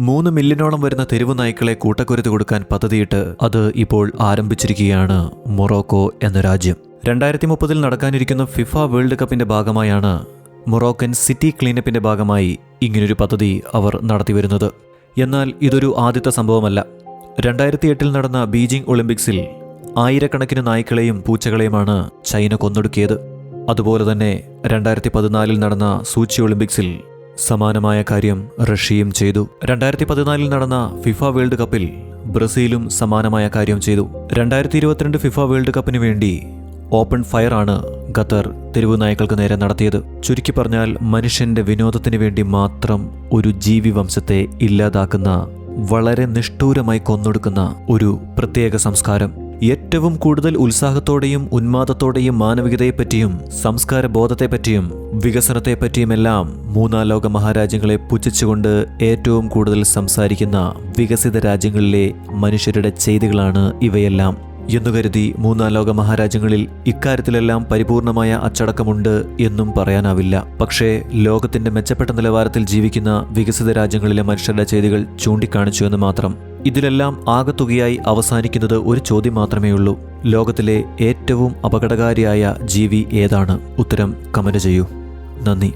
മൂന്ന് മില്യണോളം വരുന്ന തെരുവു നായ്ക്കളെ കൂട്ടക്കുരുത്ത് കൊടുക്കാൻ പദ്ധതിയിട്ട് അത് ഇപ്പോൾ ആരംഭിച്ചിരിക്കുകയാണ് മൊറോക്കോ എന്ന രാജ്യം. രണ്ടായിരത്തി മുപ്പതിൽ നടക്കാനിരിക്കുന്ന ഫിഫ വേൾഡ് കപ്പിന്റെ ഭാഗമായാണ് മൊറോക്കൻ സിറ്റി ക്ലീനപ്പിന്റെ ഭാഗമായി ഇങ്ങനൊരു പദ്ധതി അവർ നടത്തിവരുന്നത്. എന്നാൽ ഇതൊരു ആദ്യത്തെ സംഭവമല്ല. രണ്ടായിരത്തി എട്ടിൽ നടന്ന ബീജിംഗ് ഒളിമ്പിക്സിൽ ആയിരക്കണക്കിന് നായ്ക്കളെയും പൂച്ചകളെയുമാണ് ചൈന കൊന്നൊടുക്കിയത്. അതുപോലെ തന്നെ രണ്ടായിരത്തി പതിനാലിൽ നടന്ന സൂച്ചി ഒളിമ്പിക്സിൽ സമാനമായ കാര്യം റഷ്യയും ചെയ്തു. രണ്ടായിരത്തി പതിനാലിൽ നടന്ന ഫിഫ വേൾഡ് കപ്പിൽ ബ്രസീലും സമാനമായ കാര്യം ചെയ്തു. രണ്ടായിരത്തി ഇരുപത്തിരണ്ട് ഫിഫ വേൾഡ് കപ്പിന് വേണ്ടി ഓപ്പൺ ഫയർ ആണ് ഖത്തർ തെരുവു നായ്ക്കൾക്ക് നേരെ നടത്തിയത്. ചുരുക്കി പറഞ്ഞാൽ മനുഷ്യന്റെ വിനോദത്തിന് വേണ്ടി മാത്രം ഒരു ജീവി വംശത്തെ ഇല്ലാതാക്കുന്ന വളരെ നിഷ്ഠൂരമായി കൊന്നൊടുക്കുന്ന ഒരു പ്രത്യേക സംസ്കാരം. ഏറ്റവും കൂടുതൽ ഉത്സാഹത്തോടെയും ഉന്മാദത്തോടെയും മാനവികതയെപ്പറ്റിയും സംസ്കാര ബോധത്തെപ്പറ്റിയും വികസനത്തെപ്പറ്റിയുമെല്ലാം മൂന്നാം ലോക മഹാരാജ്യങ്ങളെ പുച്ഛിച്ചുകൊണ്ട് ഏറ്റവും കൂടുതൽ സംസാരിക്കുന്ന വികസിത രാജ്യങ്ങളിലെ മനുഷ്യരുടെ ചെയ്തികളാണ് ഇവയെല്ലാം. എന്നു കരുതി മൂന്നാം ലോക മഹാരാജ്യങ്ങളിൽ ഇക്കാര്യത്തിലെല്ലാം പരിപൂർണമായ അച്ചടക്കമുണ്ട് എന്നും പറയാനാവില്ല. പക്ഷേ ലോകത്തിന്റെ മെച്ചപ്പെട്ട നിലവാരത്തിൽ ജീവിക്കുന്ന വികസിത രാജ്യങ്ങളിലെ മനുഷ്യരുടെ ചെയ്തികൾ ചൂണ്ടിക്കാണിച്ചു എന്ന് മാത്രം. ഇതിലെല്ലാം ആകത്തുകയായി അവസാനിക്കുന്നത് ഒരു ചോദ്യം മാത്രമേ ഉള്ളൂ ലോകത്തിലെ ഏറ്റവും അപകടകാരിയായ ജീവി ഏതാണ്? ഉത്തരം കമന്റ് ചെയ്യൂ. നന്ദി.